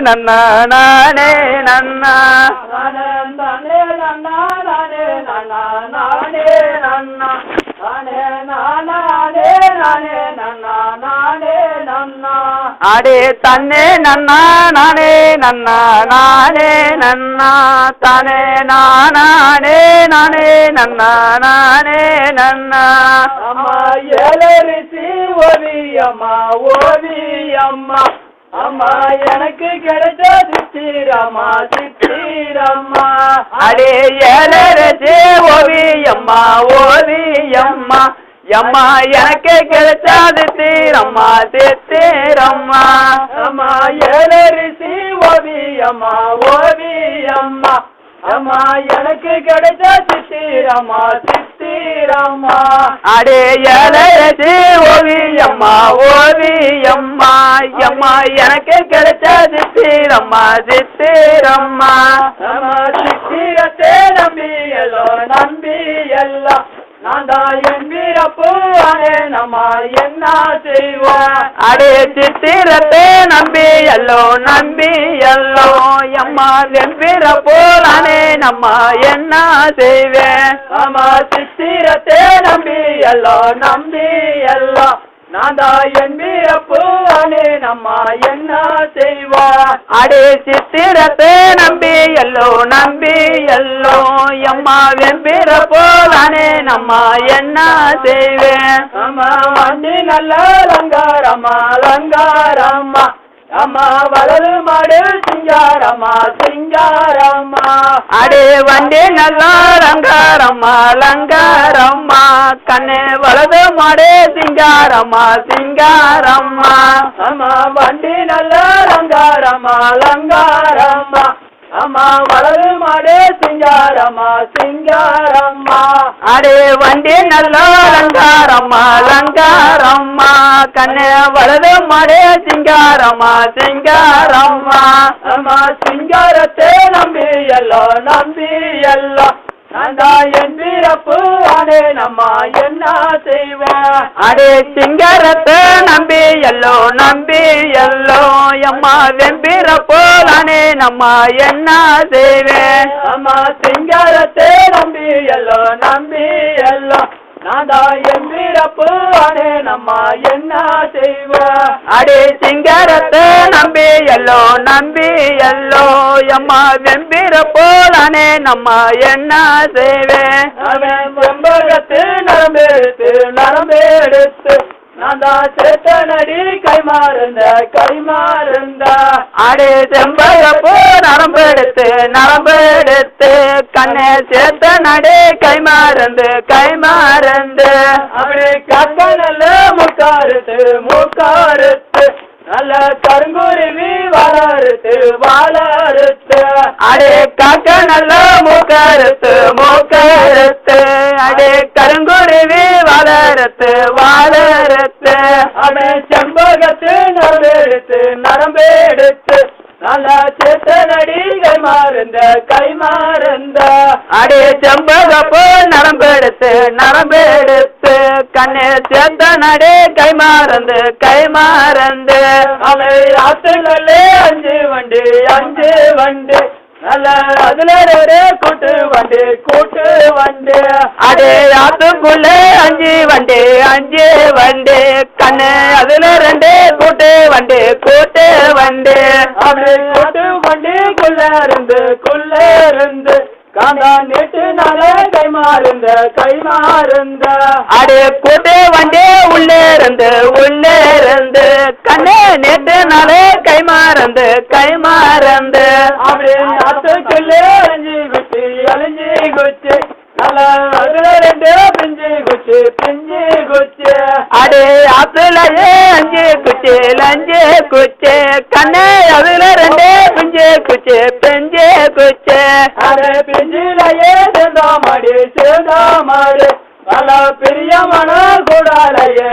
நன்னா நானே நன்னா. நானே நானே நன்னா நானே நன்னா. நானே நன்னா நானே நானே நானே நன்னா. நானே நன்னா அடே தன்னே நன்னா. நானே நன்னா நானே நன்னா தானே நானே நானே நன்னா. நானே நன்னா அம்மா ஏழரிசி ஓவியம்மா ஓவியம்மா. அம்மா எனக்கு கிடைச்ச சித்திரம்மா சித்திரம்மா அடே ஏழரசே ஓவியம்மா ஓவியம்மா எம்மா எனக்கு கிடைச்சாது தீரம்மா தீரம்மா. அம்மா ஏழரிசி ஓவியம்மா ஓவியம்மா அம்மா எனக்கு கிடைச்ச சித்திரம்மா சித்திரம்மா அடே ஏழரசே ஓவியம்மா ஓவியம்மா. எம்மா எனக்கு கிடைச்சது தீரம்மா தீரம்மா அம்மா சித்திரத்தை நம்பி எல்லோ நம்பி எல்லாம் நான் என் வீரப்பூவானே நம்ம என்ன செய்வோம் அடே சித்திரத்தை நம்பி எல்லோ நம்பி எல்லோ எம்மா வெம்பிர போலானே நம்ம என்ன செய்வேன். அம்மா சித்திரத்தை நம்பி எல்லோ நம்பி எல்லோ நான் என் வீரப்பூவானே நம்ம என்ன செய்வோம் அடே சித்திரத்தை நம்பி எல்லோ நம்பி எல்லோ எம்மா வெம்பிர போலானே நம்ம என்ன செய்வேன்? அம்மா வண்டி நல்ல அலங்காரம்மா அலங்காரம்மா அம்மா. வலது மாடு சிங்காரம்மா சிங்காரம்மா அடே வண்டி நல்லா அலங்காரம்மா அலங்காரம்மா கண்ணே வலது மாடே சிங்காரம்மா சிங்காரம்மா அம்மா. வண்டி நல்ல அலங்காரம்மா அலங்காரம்மா அம்மா. வலது மாடு சிங்காரம்மா சிங்காரம்மா. அடே வண்டி நல்லா அலங்காரம்மா அலங்காரம்மா. கண்ணே வலது மாடே சிங்காரம்மா சிங்காரம்மா. அம்மா சிங்காரத்தை நம்பி எல்லாம் நம்பி தான் என் வீரப்பு ஆனே நம்ம என்ன செய்வோம் அடே சிங்காரத்தை நம்பி எல்லோ நம்பி எல்லோ. எம்மா வெம்பிர போலானே நம்ம என்ன செய்வேன் அம்மா சிங்காரத்தை நம்பி எல்லாம் நம்பி எல்லாம் வீரப்பு ஆனே நம்ம என்ன செய்வோம் அடே சிங்காரத்தை நம்பி எல்லோ நம்பி எல்லோ. எம்மா வெம்பிர போலானே நம்ம என்ன செய்வேன் அவன் நரம்பெடுத்து நரம்பெடுத்து நான் தான் சேத்த நடி கைமாறுந்த கைமாறுந்த. அடே செம்பகப்பூ நரம்பு எடுத்து நரம்பு எடுத்து. கண்ணே சேர்த்த நடே கைமாறந்து கைமாறந்து. அப்படி கக்க நல்ல முக்காருத்து முக்காருத்து நல்ல கருங்குருவி வளருத்து வளருத்து அடே காக்க நல்ல மூக்கறுத்து மூக்கறுத்து. அடே கருங்குருவி வளரத்து வளரத்து அவன் செம்பகத்து நரம்பெடுத்து நரம்பெடுத்து. நல்ல சேத்த நடி கைமாறுந்த கைமாறுந்த அடே செம்பகப்பூ நரம்பு எடுத்து நரம்பு எடுத்து கண்ணே சேர்த்த நடே கைமாறந்து கைமாறந்து அவை ஆத்துகளே அஞ்சு வண்டி அஞ்சு வண்டி. நல்ல அதுல கூட்டு வண்டி கூட்டு வண்டி. அடே ஆத்துக்குள்ள அஞ்சு வண்டி அஞ்சு வண்டி. கண்ணு அதுல ரெண்டு கூட்டு வண்டி கூட்டு வண்டி. அப்படி கூட்டு வண்டிக்குள்ள இருந்து குள்ள இருந்து. காந்தா நீட்டு நாள கைமாறுந்த கைமாறுந்த அடே கூட்டு வண்டி உள்ளே இருந்து உள்ளே இருந்து. கண்ணு நேற்று நாளே கைமாறந்து கைமாறந்து அப்படி ஆத்துக்குள்ளே அழிஞ்சு குச்சி அழிஞ்சு குச்சி நல்ல அதுல ரெண்டு பிஞ்சு குச்சி பிஞ்சு குச்சி அடே ஆத்துலயே அஞ்சு குச்சி லஞ்சு குச்சி கண்ணு அதுல ரெண்டு பிஞ்சு குச்சி பிஞ்சு குச்சி அरे பிஞ்சிலையே சேர்ந்தாமாடி சேர்ந்தாமாடி பல பிரியமான கூடாலையே